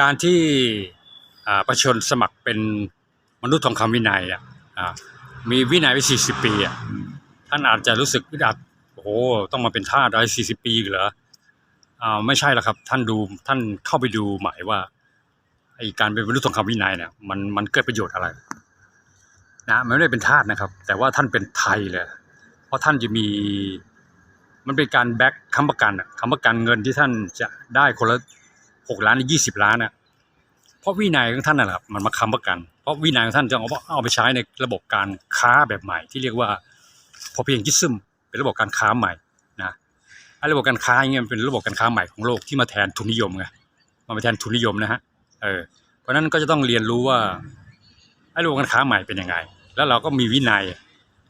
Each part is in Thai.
การที่ประชาชนสมัครเป็นมนุษย์ทองคำวินัยอะมีวินัยไปสี่สิบปีอะท่านอาจจะรู้สึกอึดอัดโอ้โหต้องมาเป็นทาสอะไรสี่สิบปีเหรออ่าไม่ใช่หรอกครับ ท่านดูท่านเข้าไปดูหมายว่าไอการเป็นมนุษย์ทองคำวินัยเนี่ยมันมันเกิดประโยชน์อะไรนะมันไม่ได้เป็นทาสนะครับ แต่ว่าท่านเป็นไทยเลย เพราะท่านจะมี มันเป็นการแบ็กค้ำประกันอะค้ำประกันเงินที่ท่านจะได้คนละ หกล้านยี่สิบล้านอะเพราะวินัยของท่านน่ะแหละครับมันมาค้ำประกัน เพราะวินัยของท่านจะเอาเอาไปใช้ในระบบการค้าแบบใหม่ ที่เรียกว่าพอเพียงยิซึมเป็นระบบการค้าใหม่นะไอ้ระบบการค้าอย่างเงี้ยมันเป็นระบบการค้าใหม่ของโลกที่มาแทนทุนนิยมไงมาแทนทุนนิยมนะฮะเออเพราะนั้นก็จะต้องเรียนรู้ว่าไอ้ระบบการค้าใหม่เป็นยังไง แล้วเราก็มีวินัย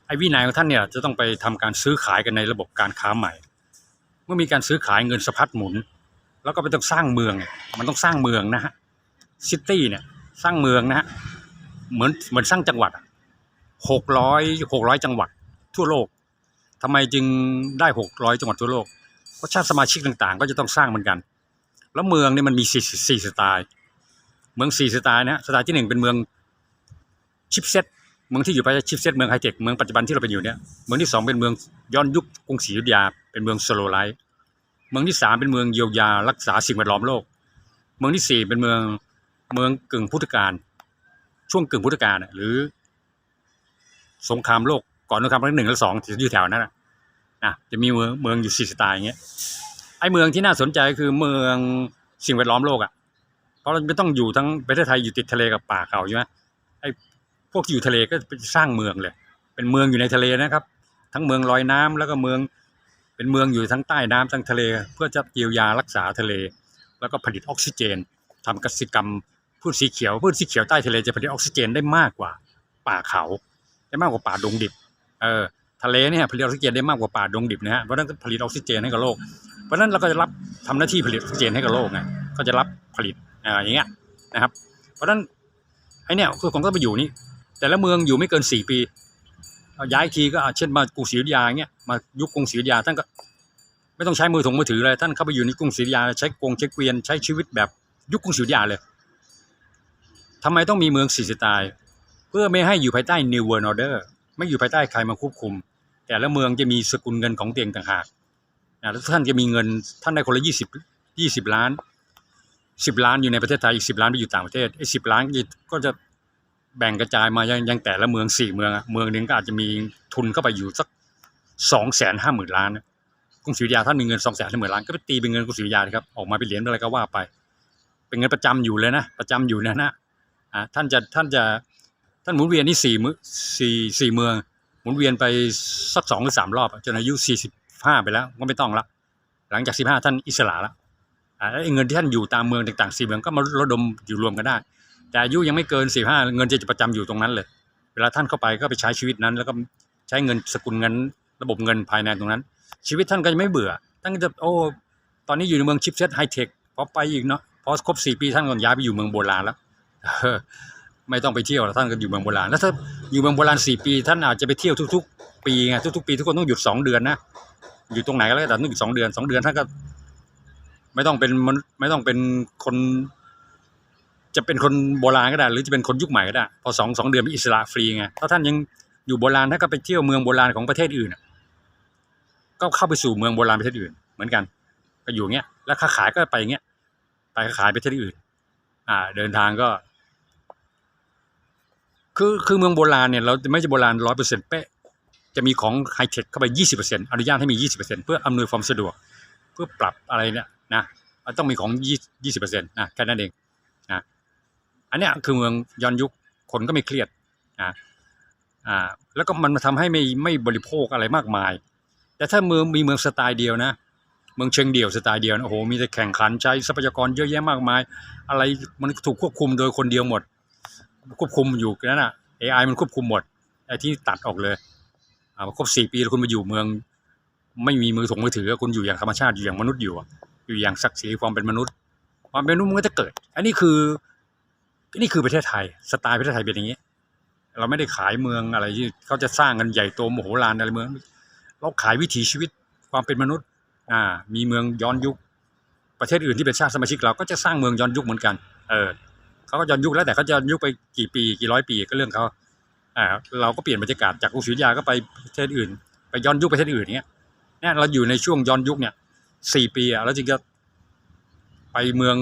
ไอ้วินัยของท่านเนี่ยจะต้องไปทำการซื้อขายกันในระบบการค้าใหม่ เมื่อมีการซื้อขายเงินสะพัดหมุน แล้วก็ไปต้องสร้างเมือง มันต้องสร้างเมืองนะฮะซิตี้เนี่ยสร้างเมืองนะฮะเหมือนเหมือนสร้างจังหวัดหกร้อยหกร้อยจังหวัดทั่วโลกทำไมจึงได้หกร้อยจังหวัดทั่วโลกเพราะชาติสมาชิกต่างๆ ก็จะต้องสร้างเหมือนกัน แล้วเมืองเนี่ยมันมีสี่สี่สไตล์เมืองสี่สไตล์นะสไตล์ที่หนึ่งเป็นเมืองชิปเซ็ตเมืองที่อยู่ภายใต้ชิปเซตเมืองไฮเทคเมืองปัจจุบันที่เราเป็นอยู่เนี่ยเมืองที่สองเป็นเมืองย้อนยุคกรุงศรีอยุธยาเป็นเมืองสโลไลท์ เมืองที่สามเป็นเมืองเยียวยารักษาสิ่งแวดล้อมโลก เมืองที่สี่เป็นเมืองเมืองกึ่งพุทธกาลช่วงกึ่งพุทธกาลหรือ สงครามโลกก่อนสงครามครั้งหนึ่งและสองอยู่แถวนั้นนะนะจะมีเมืองเมืองอยู่สี่สไตล์อย่างเงี้ยไอ้เมืองที่น่าสนใจคือเมืองสิ่งแวดล้อมโลกอะเพราะเราไม่ต้องอยู่ทั้งประเทศไทยอยู่ติดทะเลกับป่าเขาใช่ไหมไอพวกที่อยู่ทะเลก็สร้างเมืองเลย เป็นเมืองอยู่ในทะเลนะครับ ทั้งเมืองลอยน้ำแล้วก็เมือง เป็นเมืองอยู่ทั้งใต้น้ำทั้งทะเล เพื่อจะเยียวยารักษาทะเล แล้วก็ผลิตออกซิเจนทำกสิกรรมพืชสีเขียวพืชสีเขียวใต้ทะเลจะผลิตออกซิเจนได้มากกว่าป่าเขาได้มากกว่าป่าดงดิบเออทะเลเนี่ยผลิตออกซิเจนได้มากกว่าป่าดงดิบนะฮะเพราะนั้นก็ผลิตออกซิเจนให้กับโลก เพราะนั้นเราก็จะรับทำหน้าที่ผลิตออกซิเจนให้กับโลกไงก็จะรับผลิตอ่าอย่างเงี้ยนะครับ เพราะนั้นไอเนี่ยคือผมก็ไปอยู่นี่แต่ละเมืองอยู่ไม่เกินสี่ปี ย้ายทีก็เช่นมากรุงศรีอยุธยาเงี้ยมายุคกรุงศรีอยุธยาท่านก็ไม่ต้องใช้มือถงมือถือเลยท่านเข้าไปอยู่ในกรุงศรีอยุธยาใช้กงใช้เกวียนใช้ชีวิตแบบยุคกรุงศรีอยุธยาเลยทำไมต้องมีเมืองสี่สไตล์เพื่อไม่ให้อยู่ภายใต้ New World Order ไม่อยู่ภายใต้ใครมาควบคุม แต่ละเมืองจะมีสกุลเงินของเตัวเองต่างหากนะแล้วท่านจะมีเงินท่านได้คนละยี่สิบยี่สิบล้านสิบล้านอยู่ในประเทศไทยอีกสิบล้านไปอยู่ต่างประเทศไอ้สิบล้านก็จะ แบ่งกระจายมายังยังแต่ละเมืองสี่เมืองเมืองหนึ่งก็อาจจะมีทุนเข้าไปอยู่สักสองแสนห้าหมื่นล้านกรุงศรีอยุธยาท่านมีเงินสองแสนห้าหมื่นล้านก็ไปตีเป็นเงินกรุงศรีอยุธยาครับออกมาเป็นเหรียญอะไรก็ว่าไป เป็นเงินประจำอยู่เลยนะ ประจำอยู่นะนะอ่าท่านจะท่านจะท่านหมุนเวียนนี่สี่มือสี่สี่เมือง หมุนเวียนไปสักสองหรือสามรอบจนอายุสี่สิบห้าไปแล้วก็ไม่ต้องละหลังจากสิบห้าท่านอิสระละอ่าแล้วไอ้เงินที่ท่านอยู่ตามเมืองต่างๆสี่เมืองก็มาระดมอยู่รวมกันได้ แต่อายุยังไม่เกินสี่ห้าเงินจะประจำอยู่ตรงนั้นเลย เวลาท่านเข้าไปก็ไปใช้ชีวิตนั้น แล้วก็ใช้เงินสกุลเงิน ระบบเงินภายในตรงนั้น ชีวิตท่านก็จะไม่เบื่อท่านก็จะโอ้ตอนนี้อยู่ในเมืองชิปเซตไฮเทคพอไปอีกเนาะพอครบสี่ปีท่านก็ย้ายไปอยู่เมืองโบราณแล้วไม่ต้องไปเที่ยวแล้วท่านก็อยู่เมืองโบราณแล้วถ้าอยู่เมืองโบราณสี่ปี ท่านอาจจะไปเที่ยวทุก ๆ ปีไงทุกๆปีทุกคนต้องหยุดสองเดือนนะอยู่ตรงไหนก็แล้วแต่ต้องหยุดสองเดือนสองเดือนท่านก็ ไม่ต้องเป็นไม่ต้องเป็นคน จะเป็นคนโบราณก็ได้ หรือจะเป็นคนยุคใหม่ก็ได้ พอสองสองเดือนเป็นอิสระฟรีไงถ้าท่านยังอยู่โบราณท่านก็ไปเที่ยวเมืองโบราณของประเทศอื่นก็เข้าไปสู่เมืองโบราณประเทศอื่น เหมือนกันก็อยู่เงี้ยแล้วค้าขายก็ไปเงี้ยไปค้าขายไปประเทศอื่น อ่า เดินทางก็ คือคือเมืองโบราณเนี่ยเราไม่ใช่โบราณร้อยเปอร์เซ็นต์เป๊ะจะมีของไฮเทคเข้าไปยี่สิบเปอร์เซ็นต์อนุญาตให้มียี่สิบเปอร์เซ็นต์เพื่ออำนวยความสะดวก เพื่อปรับอะไรเนี่ยนะต้องมีของยี่ยี่สิบเปอร์เซ็นต์นะแค่นั้นเอง อันเนี้ยคือเมืองย้อนยุคคนก็ไม่เครียดอ่าอ่าแล้วก็มันทำให้ไม่ไม่บริโภคอะไรมากมาย แต่ถ้าเมืองมีเมืองสไตล์เดียวนะ เมืองเชิงเดี่ยวสไตล์เดียวนะโอ้โหมีแต่แข่งขันใช้ทรัพยากรเยอะแยะมากมาย อะไรมันถูกควบคุมโดยคนเดียวหมด ควบคุมอยู่นั่นน่ะ AI มันควบคุมหมดไอ้ที่ตัดออกเลยอ่าครบสี่ปีแล้วคุณมาอยู่เมือง ไม่มีมือถงมือถือคุณอยู่อย่างธรรมชาติอยู่อย่างมนุษย์อยู่อยู่อย่างศักดิ์ศรีความเป็นมนุษย์ ความเป็นมนุษย์มันก็จะเกิด อันนี้คือ นี่คือประเทศไทย สไตล์ประเทศไทยเป็นอย่างนี้ เราไม่ได้ขายเมืองอะไรที่เขาจะสร้างกันใหญ่โตโมโหฬารอะไรเมือง เราขายวิถีชีวิตความเป็นมนุษย์ อ่า มีเมืองย้อนยุค ประเทศอื่นที่เป็นชาติสมาชิกเราก็จะสร้างเมืองย้อนยุคเหมือนกัน เออเขาก็ย้อนยุคแล้วแต่เขาจะย้อนยุคไปกี่ปีกี่ร้อยปีก็เรื่องเขาอ่า เราก็เปลี่ยนบรรยากาศจากกรุงศรีอยุยาก็ไปประเทศอื่น ไปย้อนยุคประเทศอื่นเนี้ยเนี่ยเราอยู่ในช่วงย้อนยุคเนี่ยสี่ปีอะแล้วจึงจะไปเมือง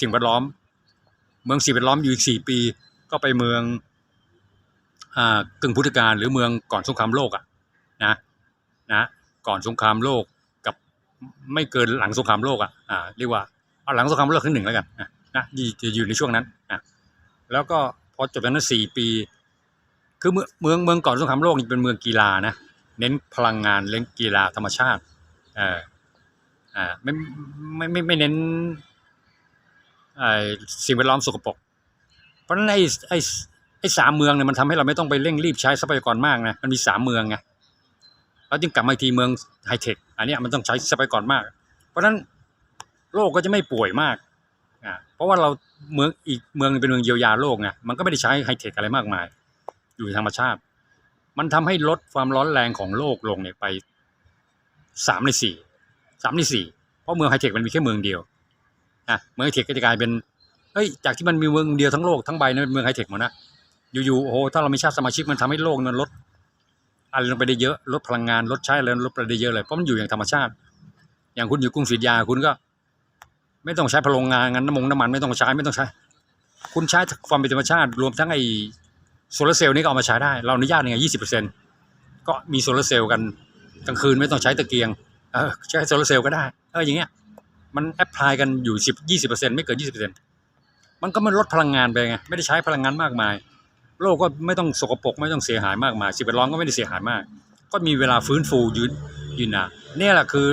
สิ่งแวดล้อม เมืองสิ่งแวดล้อมอยู่อีกสี่ปี ก็ไปเมืองอ่ากึ่งพุทธกาลหรือเมืองก่อนสงครามโลกอะนะนะก่อนสงครามโลกกับไม่เกินหลังสงครามโลกอะอ่าเรียกว่าเอาหลังสงครามโลกครั้งหนึ่งแล้วกันนะนะอยู่อยู่ในช่วงนั้นนะแล้วก็พอจบจากนั้นสี่ปี คือเมืองเมืองเมืองก่อนสงครามโลกนี่เป็นเมืองกีฬานะเน้นพลังงานเล่นกีฬาธรรมชาติเอออ่าไม่ไม่ไม่ไม่เน้น สิ่งแวดล้อมสกปรกเพราะฉะนั้นไอ้ไอ้ไอ้สามเมืองเนี่ยมันทำให้เราไม่ต้องไปเร่งรีบใช้ทรัพยากรมากนะมันมีสามเมืองไงแล้วจึงกลับมาทีเมืองไฮเทคอันนี้มันต้องใช้ทรัพยากรมาก เพราะฉะนั้นโลกก็จะไม่ป่วยมากอ่าเพราะว่าเราเมืองอีกเมืองหนึ่งเป็นเมืองเยียวยาโลกไงมันก็ไม่ได้ใช้ไฮเทคอะไรมากมาย อยู่ในธรรมชาติ มันทำให้ลดความร้อนแรงของโลกลงเนี่ยไปสามในสี่สามในสี่เพราะเมืองไฮเทคมันมีแค่เมืองเดียว อะเมืองไฮเทคก็จะกลายเป็นเฮ้ยจากที่มันมีเมืองเดียวทั้งโลกทั้งใบนั้นเป็นเมืองไฮเทคหมดนะอยู่ๆโอ้โหถ้าเรามีชาติสมาชิกมันทำให้โลกนั้นลดอะไรลงไปได้เยอะลดพลังงานลดใช้อะไรลดไปได้เยอะเลยเพราะมันอยู่อย่างธรรมชาติ อย่างคุณอยู่กรุงศรียาคุณก็ ไม่ต้องใช้พลังงานงั้นน้ำมงน้ำมันไม่ต้องใช้ไม่ต้องใช้ คุณใช้ความเป็นธรรมชาติ รวมทั้งไอ้โซลาร์เซลล์นี่ก็เอามาใช้ได้ เราอนุญาตยังไงยี่สิบเปอร์เซ็นก็มีโซลาร์เซลล์กันกลางคืนไม่ต้องใช้ตะเกียงเออใช้โซลาร์เซลล์ก็ได้เอออย่างเงี้ย มันแอพพลายกันอยู่สิบยี่สิบเปอร์เซ็นไม่เกินยี่สิบเปอร์เซ็นมันก็ไม่ลดพลังงานไปไงไม่ได้ใช้พลังงานมากมาย โลกก็ไม่ต้องสกปรกไม่ต้องเสียหายมากมายสิ่งแวดล้อมก็ไม่ได้เสียหายมาก ก็มีเวลาฟื้นฟูยืนยืนนานเนี่ยแหละคือ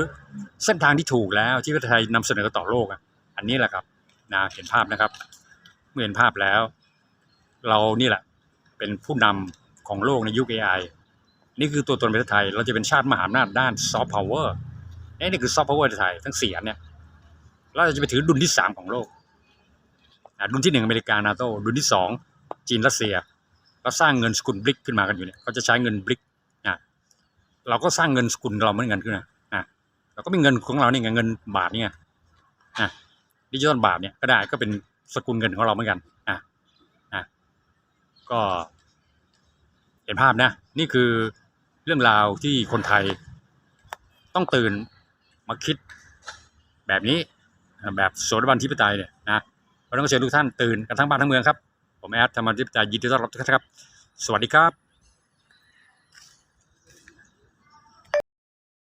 เส้นทางที่ถูกแล้วที่ประเทศไทยนำเสนอต่อโลกอะอันนี้แหละครับนะเห็นภาพนะครับ เมื่อเห็นภาพแล้ว เรานี่แหละเป็นผู้นำของโลกในยุค AI นี่คือตัวตนประเทศไทย เราจะเป็นชาติมหาอำนาจด้านซอฟต์พาวเวอร์นี่คือซอฟต์พาวเวอร์ไทยทั้งสี่เนี่ย เราจะไปถือดุลที่สามของโลกดุลที่หนึ่งอเมริกานาโตดุลที่สองจีนรัสเซียเราสร้างเงินสกุลบริกขึ้นมากันอยู่เนี่ยเขาจะใช้เงินบริกนะเราก็สร้างเงินสกุลเราเหมือนกันขึ้นนะอะเราก็มีเงินของเราเนี่ยเงินบาทเนี่ยอะดิจิตอลบาทเนี่ยก็ได้ก็เป็นสกุลเงินของเราเหมือนกันอะอะก็เห็นภาพนะ นี่คือเรื่องราวที่คนไทยต้องตื่นมาคิดแบบนี้ แบบโสดาบันทิปไตยเนี่ยนะเราต้องเชิญทุกท่านตื่นกันทั้งบ้านทั้งเมืองครับ ผมแอดธรรมทิปไตยยินดีต้อนรับทุกท่านครับ สวัสดีครับ